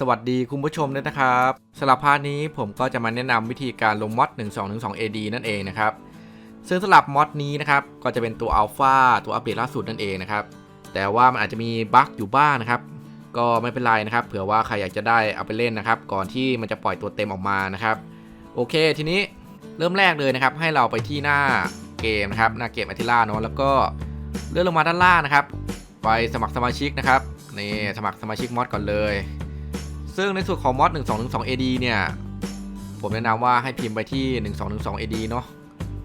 สวัสดีคุณผู้ชมด้วยนะครับสำหรับพาร์ทนี้ผมก็จะมาแนะนำวิธีการลงมอด1212 AD นั่นเองนะครับ ซึ่งสำหรับมอดนี้นะครับก็จะเป็นตัวอัลฟาตัวอัปเดตล่าสุดนั่นเองนะครับ แต่ว่ามันอาจจะมีบั๊กอยู่บ้างนะครับ ก็ไม่เป็นไรนะครับ เผื่อว่าใครอยากจะได้เอาไปเล่นนะครับ ก่อนที่มันจะปล่อยตัวเต็มออกมานะครับ โอเค ทีนี้เริ่มแรกเลยนะครับ ให้เราไปที่หน้าเกมนะครับ หน้าเกมอัติล่าเนาะแล้วก็เลื่อนลงมาด้านล่างนะครับ ไปสมัครสมาชิกนะครับนี่สมัครสมาชิกมอดก่อนเลย ซึ่งในส่วนของมอด1212 AD เนี่ย ผมแนะนำว่าให้พิมพ์ไปที่ 1212 AD เนาะ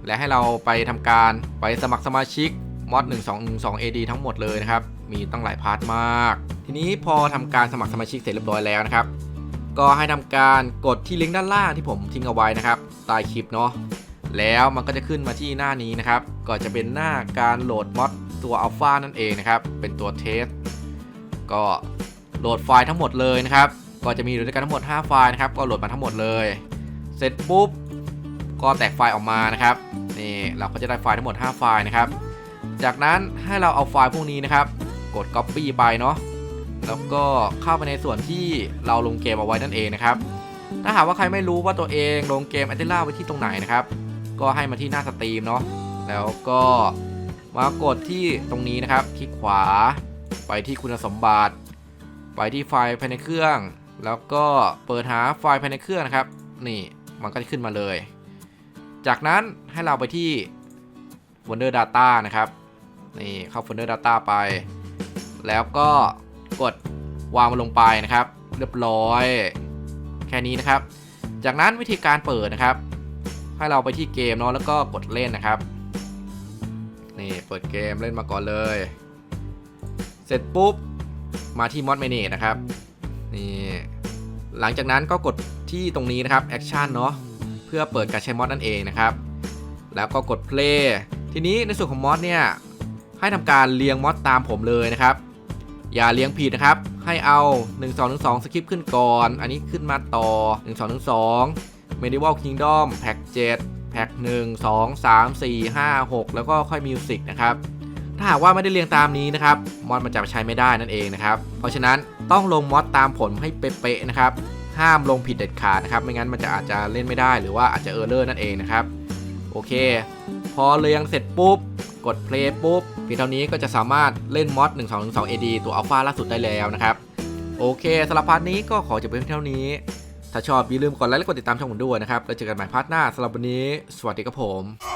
และให้เราไปทำการไปสมัครสมาชิกมอด1212 AD ทั้งหมดเลยนะครับ มีตั้งหลายพาร์ทมาก ทีนี้พอทำการสมัครสมาชิกเสร็จเรียบร้อยแล้วนะครับ ก็ให้ทำการกดที่ลิงก์ด้านล่างที่ผมทิ้งเอาไว้นะครับใต้คลิปเนาะแล้วมันก็จะขึ้นมาที่หน้านี้นะครับ ก็จะเป็นหน้าการโหลดมอดตัวอัลฟานั่นเองนะครับ เป็นตัวเทส ก็โหลดไฟล์ทั้งหมดเลยนะครับ ก็จะมีอยู่ด้วยกันทั้งหมด 5 ไฟล์นะครับ ก็โหลดมาทั้งหมดเลย เสร็จปุ๊บ ก็แตกไฟล์ออกมานะครับ นี่เราก็จะได้ไฟล์ทั้งหมด 5 ไฟล์นะครับ จากนั้นให้เราเอาไฟล์พวกนี้นะครับ กด Copy ไปเนาะ แล้วก็เข้าไปในส่วนที่เราลงเกมเอาไว้นั่นเองนะครับ ถ้าหากว่าใครไม่รู้ว่าตัวเองลงเกม a t ต l a ไว้ที่ตรงไหนนะครับ ก็ให้มาที่หน้าสตรีมเนาะ แล้วก็มากดที่ตรงนี้นะครับ คลิกขวา ไปที่คุณสมบัติ ไปที่ไฟล์ภายในเครื่อง แล้วก็เปิดหาไฟล์ภายในเครื่องนะครับ นี่มันก็จะขึ้นมาเลย จากนั้นให้เราไปที่ Folder Data นะครับ นี่เข้า Folder Data ไป แล้วก็กดวางมันลงไปนะครับ เรียบร้อย แค่นี้นะครับ จากนั้นวิธีการเปิดนะครับ ให้เราไปที่เกมเนาะแล้วก็กดเล่นนะครับ นี่เปิดเกมเล่นมาก่อนเลย เสร็จปุ๊บมาที่ Mod Manage นะครับ นี่หลังจากนั้นก็กดที่ตรงนี้นะครับ Action เนาะเพื่อเปิดการใช้มอดนั่นเองนะครับ แล้วก็กด Play ทีนี้ในส่วนของมอดเนี่ยให้ทำการเรียงมอดตามผมเลยนะครับ อย่าเรียงผิดนะครับ ให้เอา 1 2 1 2สคริปต์ขึ้นก่อน อันนี้ขึ้นมาต่อ 1 2 1 2 Medieval Kingdom แพ็ก7แพ็ก1 2 3 4 5 6 แล้วก็ค่อยมิวสิกนะครับ ถ้าหากว่าไม่ได้เรียงตามนี้นะครับมอดมันจะใช้ไม่ได้นั่นเองนะครับ เพราะฉะนั้นต้องลงมอดตามผลให้เป๊ะๆนะครับ ห้ามลงผิดเด็ดขาดนะครับ ไม่งั้นมันจะอาจจะเล่นไม่ได้หรือว่าอาจจะเออร์เลอร์นั่นเองนะครับ โอเค พอเรียงเสร็จปุ๊บ กด play ปุ๊บเพียงเท่านี้ก็จะสามารถเล่นมอด1212 AD ตัวอัลฟาล่าสุดได้แล้วนะครับ โอเคสำหรับพาร์ทนี้ก็ขอจบเพียงเท่านี้ ถ้าชอบอย่าลืมกดไลค์และกดติดตามช่องผมด้วยนะครับ แล้วเจอกันใหม่พาร์ทหน้าสำหรับวันนี้ สวัสดีครับผม